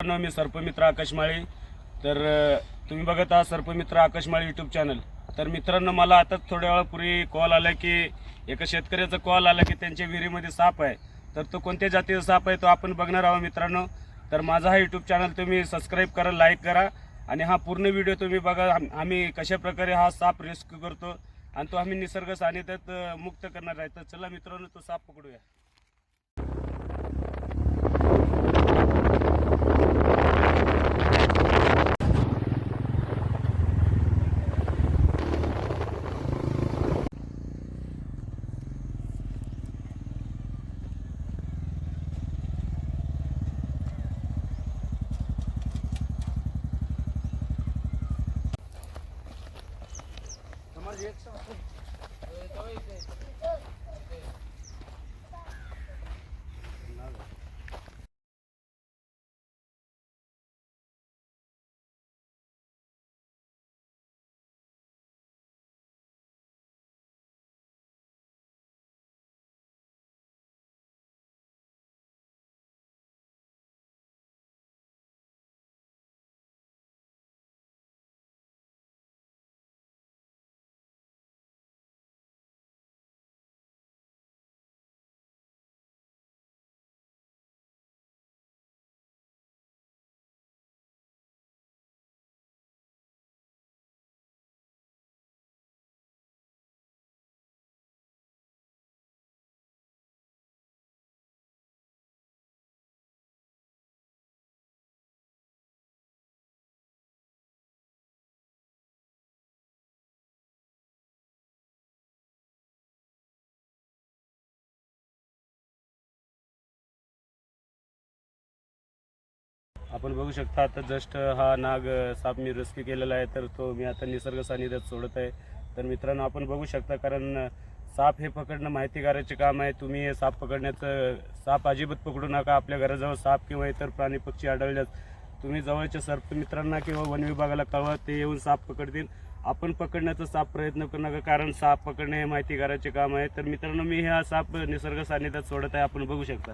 मित्रांनो मी सर्पमित्र आकाश माळे. तर तुम्ही बघत आहात सर्पमित्र आकाश माळे यूट्यूब चॅनल तर मित्रांनो मला आता थोड्या वेळापूर्वी कॉल आला की एका शेतकऱ्याचा कॉल आला की त्यांच्या विहिरीमध्ये साप आहे. तर तो कोणत्या जातीचा साप आहे तो आपण बघणार आहोत मित्रांनो. तर माझा हा यूट्यूब चॅनल तुम्ही सबस्क्राईब करा लाईक करा आणि हा पूर्ण व्हिडिओ तुम्ही बघा. आम्ही कशा प्रकारे हा साप रेस्क्यू करतो आणि तो आम्ही निसर्ग सानिध्यात मुक्त करणार आहे. तर चला मित्रांनो तो साप पकडूया. રિએક્શન आपण बघू शकता आता जस्ट हा नाग साप मी रेस्क्यू केलेला आहे तर तो मी आता निसर्ग सानिध्यात सोडत आहे. तर मित्रांनो आपण बघू शकता कारण साप हे पकडणं माहितीगाराचे काम आहे. तुम्ही साप पकडण्याचं साप अजिबात पकडू नका. आपल्या घराजवळ साप किंवा इतर प्राणी पक्षी आढळल्यास तुम्ही जवळच्या सर्प मित्रांना किंवा वन विभागाला कळवा ते येऊन साप पकडतील. आपण पकडण्याचा साप प्रयत्न करू नका कारण साप पकडणे हे माहितीगाराचे काम आहे. तर मित्रांनो मी हा साप निसर्ग सानिध्यात सोडत आहे. आपण बघू शकता.